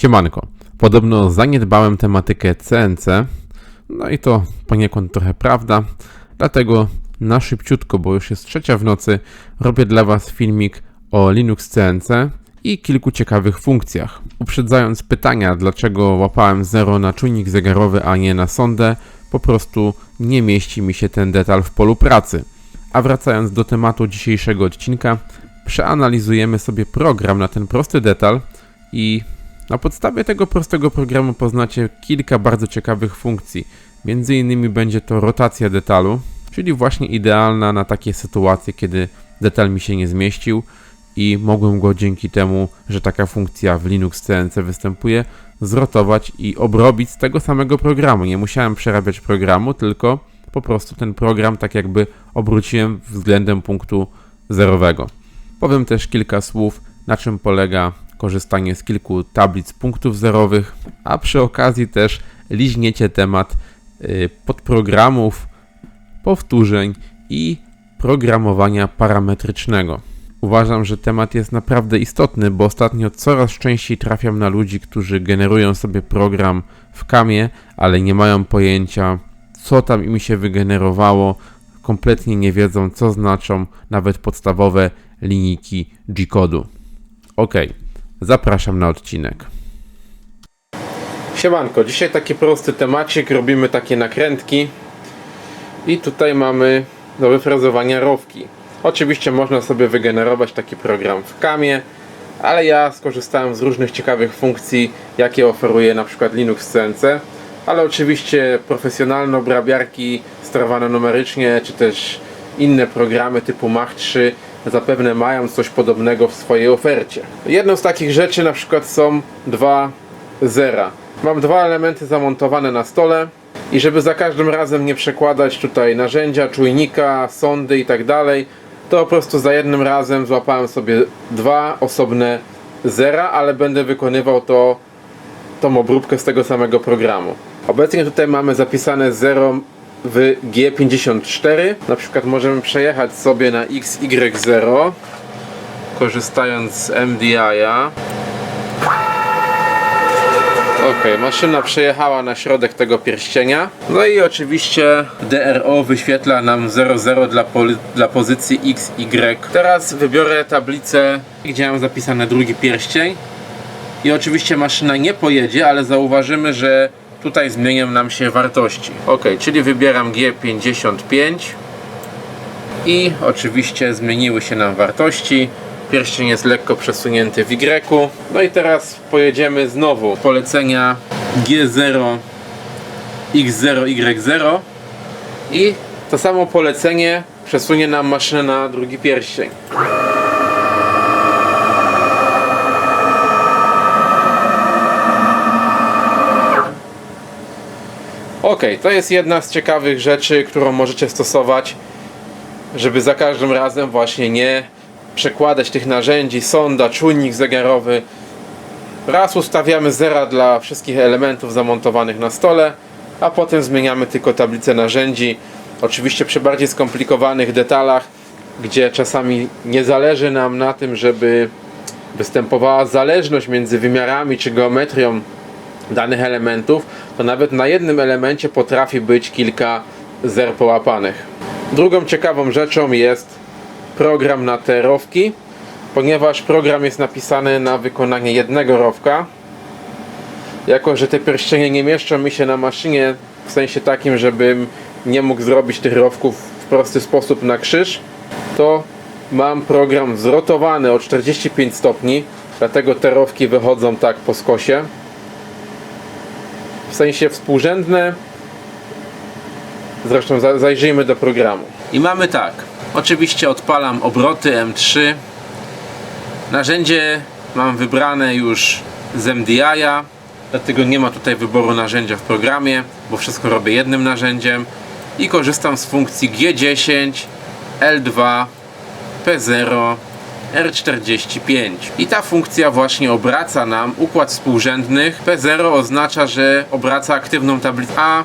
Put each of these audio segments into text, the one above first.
Siemanko. Podobno zaniedbałem tematykę CNC, no i to poniekąd trochę prawda, dlatego na szybciutko, bo już jest trzecia w nocy, robię dla Was filmik o Linux CNC i kilku ciekawych funkcjach. Uprzedzając pytania, dlaczego łapałem 0 na czujnik zegarowy, a nie na sondę, po prostu nie mieści mi się ten detal w polu pracy. A wracając do tematu dzisiejszego odcinka, przeanalizujemy sobie program na ten prosty detal i na podstawie tego prostego programu poznacie kilka bardzo ciekawych funkcji. Między innymi będzie to rotacja detalu, czyli właśnie idealna na takie sytuacje, kiedy detal mi się nie zmieścił i mogłem go dzięki temu, że taka funkcja w Linux CNC występuje, zrotować i obrobić z tego samego programu. Nie musiałem przerabiać programu, tylko po prostu ten program tak jakby obróciłem względem punktu zerowego. Powiem też kilka słów, na czym polega korzystanie z kilku tablic punktów zerowych, a przy okazji też liźniecie temat y, podprogramów, powtórzeń i programowania parametrycznego. Uważam, że temat jest naprawdę istotny, bo ostatnio coraz częściej trafiam na ludzi, którzy generują sobie program w kamie, ale nie mają pojęcia, co tam im się wygenerowało, kompletnie nie wiedzą, co znaczą nawet podstawowe linijki G-kodu. Ok, zapraszam na odcinek. Siemanko, dzisiaj taki prosty temacik, robimy takie nakrętki i tutaj mamy do wyfrazowania rowki. Oczywiście można sobie wygenerować taki program w kamie, ale ja skorzystałem z różnych ciekawych funkcji, jakie oferuje na przykład Linux CNC, ale oczywiście profesjonalne obrabiarki sterowane numerycznie, czy też inne programy typu Mach 3 zapewne mają coś podobnego w swojej ofercie. Jedną z takich rzeczy na przykład są dwa zera. Mam dwa elementy zamontowane na stole i żeby za każdym razem nie przekładać tutaj narzędzia, czujnika, sondy i tak dalej, to po prostu za jednym razem złapałem sobie dwa osobne zera, ale będę wykonywał to tą obróbkę z tego samego programu. Obecnie tutaj mamy zapisane 0 w G54. Na przykład możemy przejechać sobie na XY0 korzystając z MDI-a. Ok, maszyna przejechała na środek tego pierścienia. No i oczywiście DRO wyświetla nam 00 dla, poli- dla pozycji XY. Teraz wybiorę tablicę, gdzie mam zapisane drugi pierścień. I oczywiście maszyna nie pojedzie, ale zauważymy, że tutaj zmienią nam się wartości. Ok, czyli wybieram G55 i oczywiście zmieniły się nam wartości. Pierścień jest lekko przesunięty w Y. No i teraz pojedziemy znowu polecenia G0 X0 Y0 i to samo polecenie przesunie nam maszynę na drugi pierścień. Ok, to jest jedna z ciekawych rzeczy, którą możecie stosować, żeby za każdym razem właśnie nie przekładać tych narzędzi, sonda, czujnik zegarowy. Raz ustawiamy zera dla wszystkich elementów zamontowanych na stole, a potem zmieniamy tylko tablicę narzędzi. Oczywiście przy bardziej skomplikowanych detalach, gdzie czasami nie zależy nam na tym, żeby występowała zależność między wymiarami czy geometrią danych elementów, to nawet na jednym elemencie potrafi być kilka zer połapanych. Drugą ciekawą rzeczą jest program na te rowki, ponieważ program jest napisany na wykonanie jednego rowka. Jako, że te pierścienie nie mieszczą mi się na maszynie w sensie takim, żebym nie mógł zrobić tych rowków w prosty sposób na krzyż, to mam program zrotowany o 45 stopni, dlatego te rowki wychodzą tak po skosie w sensie współrzędne. Zresztą za- zajrzyjmy do programu. I mamy tak. Oczywiście odpalam obroty M3. Narzędzie mam wybrane już z MDI-a, dlatego nie ma tutaj wyboru narzędzia w programie, bo wszystko robię jednym narzędziem. I korzystam z funkcji G10, L2, P0, R45. I ta funkcja właśnie obraca nam układ współrzędnych. P0 oznacza, że obraca aktywną tablicę, a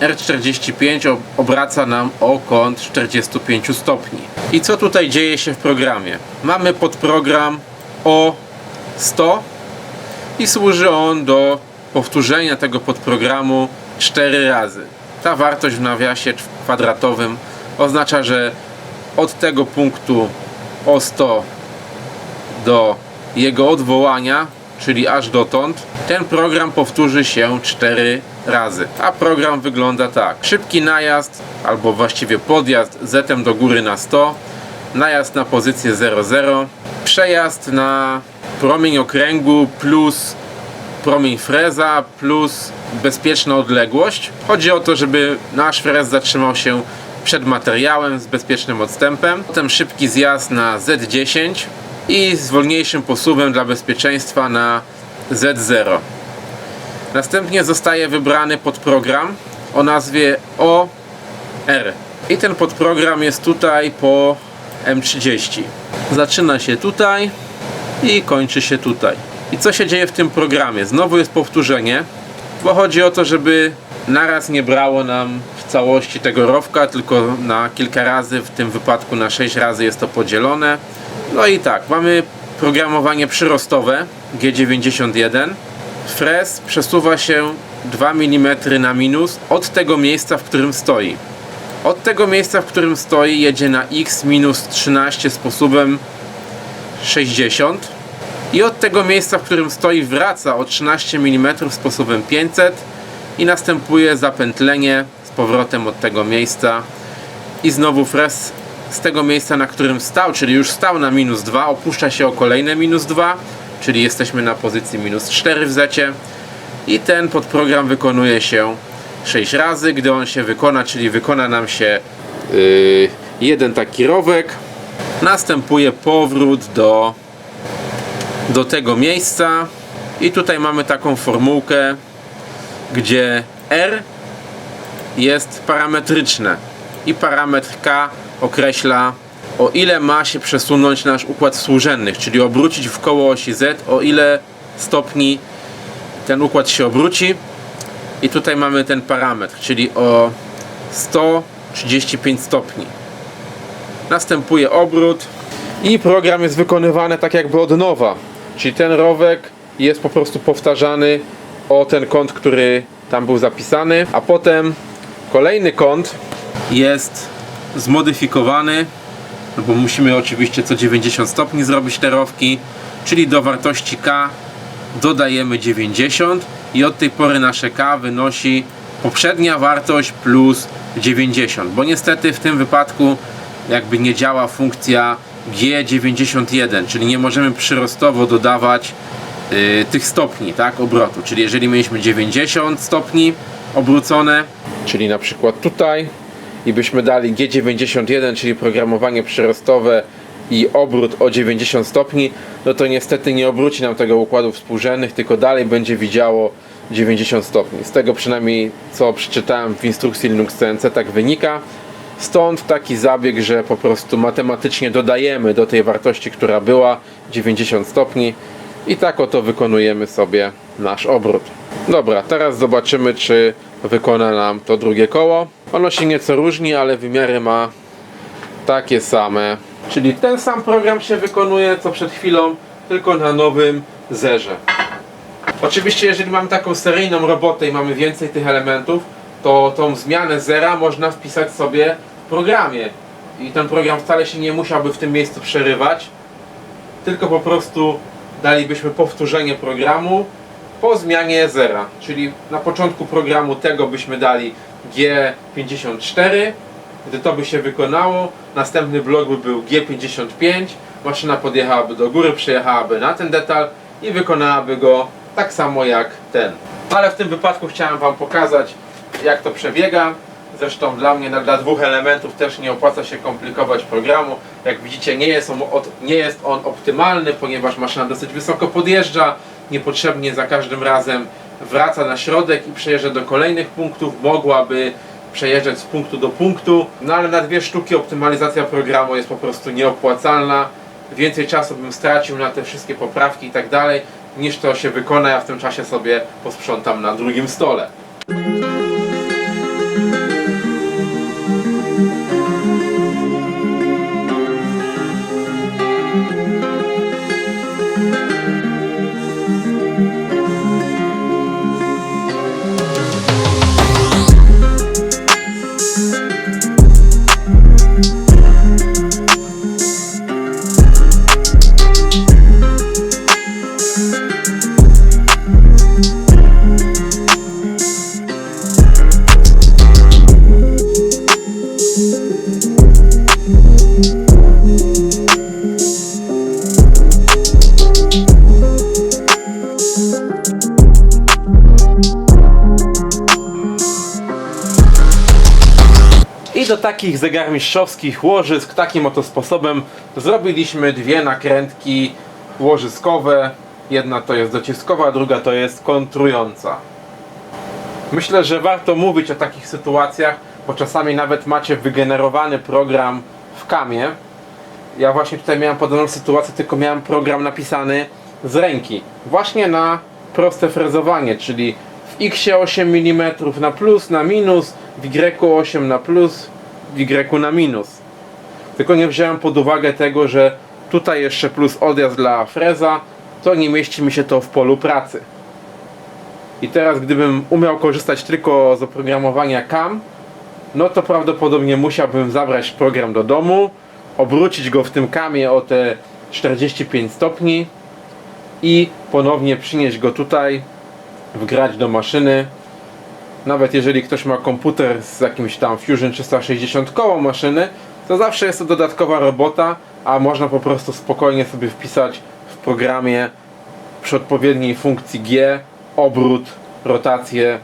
R45 o- obraca nam o kąt 45 stopni. I co tutaj dzieje się w programie? Mamy podprogram O100 i służy on do powtórzenia tego podprogramu 4 razy. Ta wartość w nawiasie kwadratowym oznacza, że od tego punktu o 100 do jego odwołania, czyli aż dotąd, ten program powtórzy się 4 razy. A program wygląda tak. Szybki najazd, albo właściwie podjazd zetem do góry na 100, najazd na pozycję 00, przejazd na promień okręgu plus promień freza plus bezpieczna odległość. Chodzi o to, żeby nasz frez zatrzymał się przed materiałem z bezpiecznym odstępem. Potem szybki zjazd na Z10 i z wolniejszym posuwem dla bezpieczeństwa na Z0. Następnie zostaje wybrany podprogram o nazwie OR. I ten podprogram jest tutaj po M30. Zaczyna się tutaj i kończy się tutaj. I co się dzieje w tym programie? Znowu jest powtórzenie, bo chodzi o to, żeby naraz nie brało nam w całości tego rowka, tylko na kilka razy, w tym wypadku na 6 razy jest to podzielone. No i tak, mamy programowanie przyrostowe G91. Frez przesuwa się 2 mm na minus od tego miejsca, w którym stoi. Od tego miejsca, w którym stoi, jedzie na x minus 13 sposobem 60 i od tego miejsca, w którym stoi, wraca o 13 mm sposobem 500 i następuje zapętlenie z powrotem od tego miejsca i znowu frez z tego miejsca, na którym stał, czyli już stał na minus 2, opuszcza się o kolejne minus 2, czyli jesteśmy na pozycji minus 4 w zecie. I ten podprogram wykonuje się 6 razy, gdy on się wykona, czyli wykona nam się yy, jeden taki rowek, następuje powrót do do tego miejsca. I tutaj mamy taką formułkę gdzie R jest parametryczne. I parametr K określa o ile ma się przesunąć nasz układ współrzędnych, czyli obrócić w koło osi Z, o ile stopni ten układ się obróci. I tutaj mamy ten parametr, czyli o 135 stopni. Następuje obrót i program jest wykonywany tak jakby od nowa czyli ten rowek jest po prostu powtarzany o ten kąt, który tam był zapisany a potem kolejny kąt jest zmodyfikowany no bo musimy oczywiście co 90 stopni zrobić te rowki czyli do wartości K dodajemy 90 i od tej pory nasze K wynosi poprzednia wartość plus 90 bo niestety w tym wypadku jakby nie działa funkcja G91 czyli nie możemy przyrostowo dodawać y, tych stopni tak, obrotu. Czyli jeżeli mieliśmy 90 stopni obrócone czyli na przykład tutaj i byśmy dali G91 czyli programowanie przyrostowe i obrót o 90 stopni, no to niestety nie obróci nam tego układu współrzędnych, tylko dalej będzie widziało 90 stopni. Z tego przynajmniej co przeczytałem w instrukcji Linux CNC tak wynika. Stąd taki zabieg, że po prostu matematycznie dodajemy do tej wartości, która była 90 stopni i tak oto wykonujemy sobie nasz obrót. Dobra, teraz zobaczymy czy wykona nam to drugie koło. Ono się nieco różni, ale wymiary ma takie same. Czyli ten sam program się wykonuje co przed chwilą, tylko na nowym zerze. Oczywiście jeżeli mamy taką seryjną robotę i mamy więcej tych elementów, to tą zmianę zera można wpisać sobie w programie. I ten program wcale się nie musiałby w tym miejscu przerywać, tylko po prostu dalibyśmy powtórzenie programu po zmianie zera. Czyli na początku programu tego byśmy dali G54, gdy to by się wykonało, następny blok by był G55, maszyna podjechałaby do góry, przejechałaby na ten detal i wykonałaby go tak samo jak ten. Ale w tym wypadku chciałem Wam pokazać jak to przebiega. Zresztą dla mnie, dla dwóch elementów też nie opłaca się komplikować programu. Jak widzicie nie jest on, nie jest on optymalny, ponieważ maszyna dosyć wysoko podjeżdża. Niepotrzebnie za każdym razem wraca na środek i przejeżdża do kolejnych punktów. Mogłaby przejeżdżać z punktu do punktu. No ale na dwie sztuki optymalizacja programu jest po prostu nieopłacalna. Więcej czasu bym stracił na te wszystkie poprawki i tak dalej, niż to się wykona. Ja w tym czasie sobie posprzątam na drugim stole. Do takich zegarmistrzowskich łożysk takim oto sposobem zrobiliśmy dwie nakrętki łożyskowe. Jedna to jest dociskowa, druga to jest kontrująca. Myślę, że warto mówić o takich sytuacjach, bo czasami nawet macie wygenerowany program w kamie. Ja właśnie tutaj miałem podobną sytuację, tylko miałem program napisany z ręki. Właśnie na proste frezowanie, czyli w X 8 mm na plus, na minus, w Y 8 na plus, Y na minus. Tylko nie wziąłem pod uwagę tego, że tutaj jeszcze plus odjazd dla freza, to nie mieści mi się to w polu pracy. I teraz gdybym umiał korzystać tylko z oprogramowania CAM, no to prawdopodobnie musiałbym zabrać program do domu, obrócić go w tym kamie o te 45 stopni i ponownie przynieść go tutaj, wgrać do maszyny. Nawet jeżeli ktoś ma komputer z jakimś tam Fusion 360 koło maszyny, to zawsze jest to dodatkowa robota, a można po prostu spokojnie sobie wpisać w programie przy odpowiedniej funkcji G obrót, rotację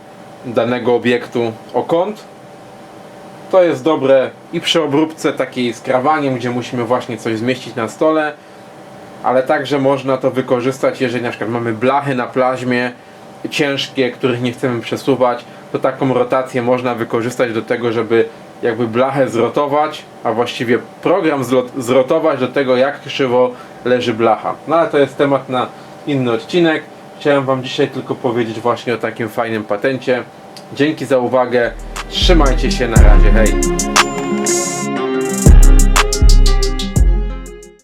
danego obiektu o kąt. To jest dobre i przy obróbce takiej z krawaniem, gdzie musimy właśnie coś zmieścić na stole, ale także można to wykorzystać, jeżeli na przykład mamy blachy na plaźmie ciężkie, których nie chcemy przesuwać, to taką rotację można wykorzystać do tego, żeby jakby blachę zrotować, a właściwie program zrotować do tego, jak krzywo leży blacha. No ale to jest temat na inny odcinek. Chciałem Wam dzisiaj tylko powiedzieć właśnie o takim fajnym patencie. Dzięki za uwagę. Trzymajcie się, na razie, hej!